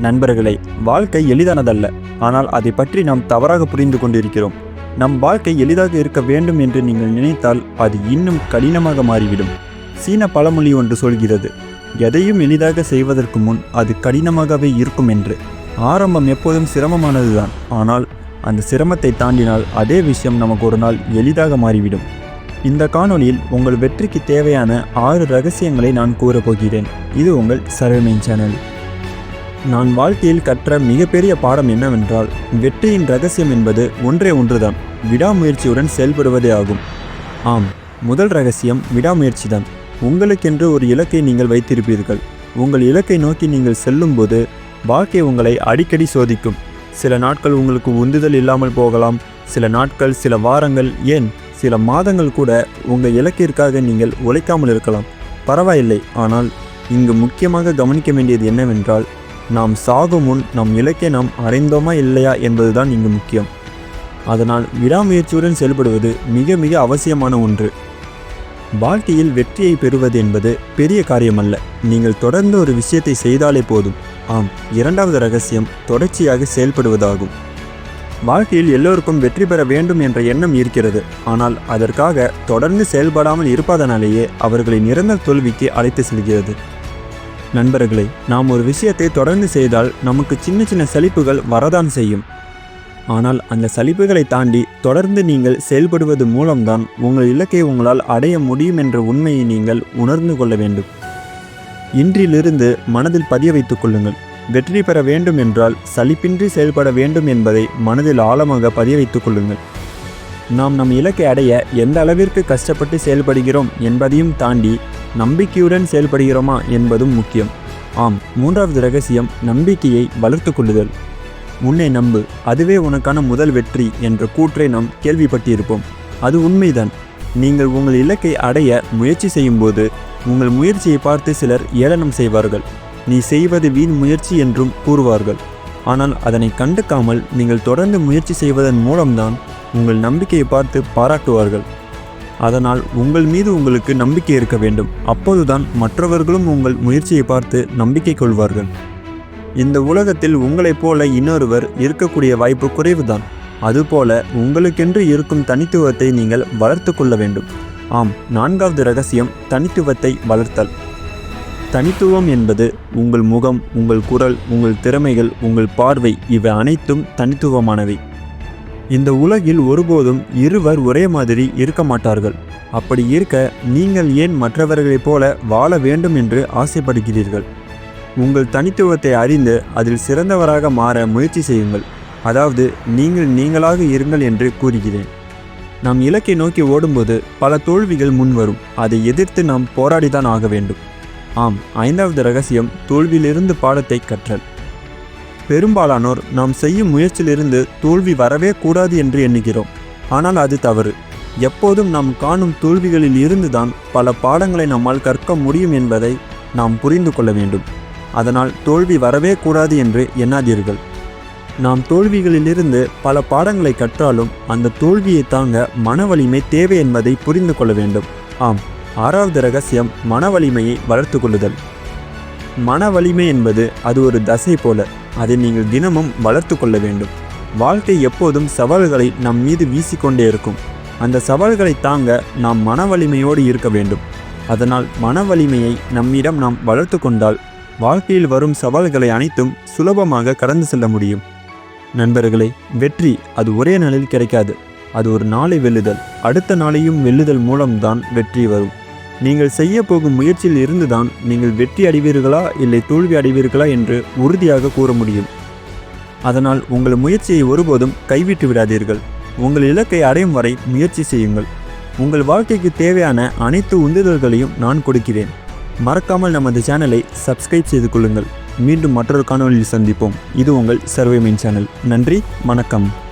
நண்பர்களே வாழ்க்கை எளிதானதல்ல. ஆனால் அதை பற்றி நாம் தவறாக புரிந்து கொண்டிருக்கிறோம். நம் வாழ்க்கை எளிதாக இருக்க வேண்டும் என்று நீங்கள் நினைத்தால் அது இன்னும் கடினமாக மாறிவிடும். சீன பழமொழி ஒன்று சொல்கிறது எதையும் எளிதாக செய்வதற்கு முன் அது கடினமாகவே இருக்கும் என்று. ஆரம்பம் எப்போதும் சிரமமானதுதான். ஆனால் அந்த சிரமத்தை தாண்டினால் அதே விஷயம் நமக்கு ஒரு நாள் எளிதாக மாறிவிடும். இந்த காணொளியில் உங்கள் வெற்றிக்கு தேவையான ஆறு ரகசியங்களை நான் கூறப்போகிறேன் இது உங்கள் சர்வமேன் சேனல். நான் வாழ்க்கையில் கற்ற மிகப்பெரிய பாடம் என்னவென்றால் வெற்றியின் ரகசியம் என்பது ஒன்றே ஒன்றுதான். விடாமுயற்சியுடன் செயல்படுவதே ஆகும். ஆம் முதல் ரகசியம் விடாமுயற்சிதான் உங்களுக்கென்று ஒரு இலக்கை நீங்கள் வைத்திருப்பீர்கள். உங்கள் இலக்கை நோக்கி நீங்கள் செல்லும்போது வாழ்க்கை உங்களை அடிக்கடி சோதிக்கும். சில நாட்கள் உங்களுக்கு உந்துதல் இல்லாமல் போகலாம். சில நாட்கள் சில வாரங்கள் ஏன்? சில மாதங்கள் கூட உங்கள் இலக்கிற்காக நீங்கள் உழைக்காமல் இருக்கலாம். பரவாயில்லை ஆனால் இங்கு முக்கியமாக கவனிக்க வேண்டியது என்னவென்றால் நாம் சாகும் முன் நம் இலக்கை நாம் அறைந்தோமா இல்லையா என்பதுதான் இங்கு முக்கியம். அதனால் விடாமுயற்சியுடன் செயல்படுவது மிக மிக அவசியமான ஒன்று. வாழ்க்கையில் வெற்றியை பெறுவது என்பது பெரிய காரியமல்ல. நீங்கள் தொடர்ந்து ஒரு விஷயத்தை செய்தாலே போதும். ஆம் இரண்டாவது ரகசியம் தொடர்ச்சியாக செயல்படுவதாகும். வாழ்க்கையில் எல்லோருக்கும் வெற்றி பெற வேண்டும் என்ற எண்ணம் இருக்கிறது. ஆனால் அதற்காக தொடர்ந்து செயல்படாமல் இருப்பதனாலேயே அவர்களை நிரந்தர தோல்விக்கு அழைத்து செல்கிறது. நண்பர்களே நாம் ஒரு விஷயத்தை தொடர்ந்து செய்தால் நமக்கு சின்ன சின்ன சலிப்புகள் வரதான் செய்யும். ஆனால் அந்த சலிப்புகளை தாண்டி தொடர்ந்து நீங்கள் செயல்படுவது மூலம்தான் உங்கள் இலக்கை உங்களால் அடைய முடியும் என்ற உண்மையை நீங்கள் உணர்ந்து கொள்ள வேண்டும். இன்றிலிருந்து மனதில் பதிய வைத்துக் கொள்ளுங்கள். வெற்றி பெற வேண்டும் என்றால் சலிப்பின்றி செயல்பட வேண்டும் என்பதை மனதில் ஆழமாக பதிய வைத்துக் கொள்ளுங்கள். நாம் நம் இலக்கை அடைய எந்த அளவிற்கு கஷ்டப்பட்டு செயல்படுகிறோம் என்பதையும் தாண்டி நம்பிக்கையுடன் செயல்படுகிறோமா என்பதும் முக்கியம். ஆம் மூன்றாவது ரகசியம் நம்பிக்கையை வளர்த்து கொள்ளுதல் உன்னை நம்பு அதுவே உனக்கான முதல் வெற்றி என்ற கூற்றை நாம் கேள்விப்பட்டிருப்போம். அது உண்மைதான். நீங்கள் உங்கள் இலக்கை அடைய முயற்சி செய்யும்போது உங்கள் முயற்சியை பார்த்து சிலர் ஏளனம் செய்வார்கள். நீ செய்வது வீண் முயற்சி என்றும் கூறுவார்கள். ஆனால் அதனை கண்டுக்காமல் நீங்கள் தொடர்ந்து முயற்சி செய்வதன் மூலம்தான் உங்கள் நம்பிக்கையை பார்த்து பாராட்டுவார்கள். அதனால் உங்கள் மீது உங்களுக்கு நம்பிக்கை இருக்க வேண்டும். அப்போதுதான் மற்றவர்களும் உங்கள் முயற்சியை பார்த்து நம்பிக்கை கொள்வார்கள். இந்த உலகத்தில் உங்களைப் போல இன்னொருவர் இருக்கக்கூடிய வாய்ப்பு குறைவுதான். அதுபோல உங்களுக்கென்று இருக்கும் தனித்துவத்தை நீங்கள் வளர்த்து கொள்ள வேண்டும். ஆம் நான்காவது ரகசியம் தனித்துவத்தை வளர்த்தல். தனித்துவம் என்பது உங்கள் முகம் உங்கள் குரல் உங்கள் திறமைகள் உங்கள் பார்வை இவை அனைத்தும் தனித்துவமானவை. இந்த உலகில் ஒருபோதும் இருவர் ஒரே மாதிரி இருக்க மாட்டார்கள். அப்படி இருக்க நீங்கள் ஏன் மற்றவர்களைப் போல வாழ வேண்டும் என்று ஆசைப்படுகிறீர்கள்? உங்கள் தனித்துவத்தை அறிந்து அதில் சிறந்தவராக மாற முயற்சி செய்யுங்கள். அதாவது நீங்கள் நீங்களாக இருங்கள் என்று கூறுகிறேன். நாம் இலக்கை நோக்கி ஓடும்போது பல தோல்விகள் முன்வரும். அதை எதிர்த்து நாம் போராடிதான் ஆக வேண்டும். ஆம் ஐந்தாவது ரகசியம் தோல்வியிலிருந்து பாடத்தை கற்றல். பெரும்பாலானோர் நாம் செய்யும் முயற்சியிலிருந்து தோல்வி வரவே கூடாது என்று எண்ணுகிறோம். ஆனால் அது தவறு. எப்போதும் நாம் காணும் தோல்விகளில் இருந்துதான் பல பாடங்களை நம்மால் கற்க முடியும் என்பதை நாம் புரிந்து கொள்ள வேண்டும். அதனால் தோல்வி வரவே கூடாது என்று எண்ணாதீர்கள். நாம் தோல்விகளிலிருந்து பல பாடங்களை கற்றாலும் அந்த தோல்வியை தாங்க மன வலிமை தேவை என்பதை புரிந்து கொள்ள வேண்டும். ஆம் ஆறாவது ரகசியம் மன வலிமையை வளர்த்து கொள்ளுதல். மன வலிமை என்பது அது ஒரு தசை போல. அதை நீங்கள் தினமும் வளர்த்து கொள்ள வேண்டும். வாழ்க்கை எப்போதும் சவால்களை நம் மீது வீசிக்கொண்டே இருக்கும். அந்த சவால்களை தாங்க நாம் மன வலிமையோடு இருக்க வேண்டும். அதனால் மன வலிமையை நம்மிடம் நாம் வளர்த்து கொண்டால் வாழ்க்கையில் வரும் சவால்களை அனைத்தும் சுலபமாக கடந்து செல்ல முடியும். நண்பர்களே வெற்றி அது ஒரே நாளில் கிடைக்காது. அது ஒரு நாளை வெல்லுதல். அடுத்த நாளையும் வெல்லுதல் மூலம்தான் வெற்றி வரும். நீங்கள் செய்ய போகும் முயற்சியில் இருந்துதான் நீங்கள் வெற்றி அடைவீர்களா இல்லை தோல்வி அடைவீர்களா என்று உறுதியாக கூற முடியும். அதனால் உங்கள் முயற்சியை ஒருபோதும் கைவிட்டு விடாதீர்கள். உங்கள் இலக்கை அடையும் வரை முயற்சி செய்யுங்கள். உங்கள் வாழ்க்கைக்கு தேவையான அனைத்து உந்துதல்களையும் நான் கொடுக்கிறேன். மறக்காமல் நமது சேனலை சப்ஸ்கிரைப் செய்து கொள்ளுங்கள். மீண்டும் மற்றொரு காணொலியில் சந்திப்போம். இது உங்கள் சர்வே மீன் சேனல். நன்றி வணக்கம்.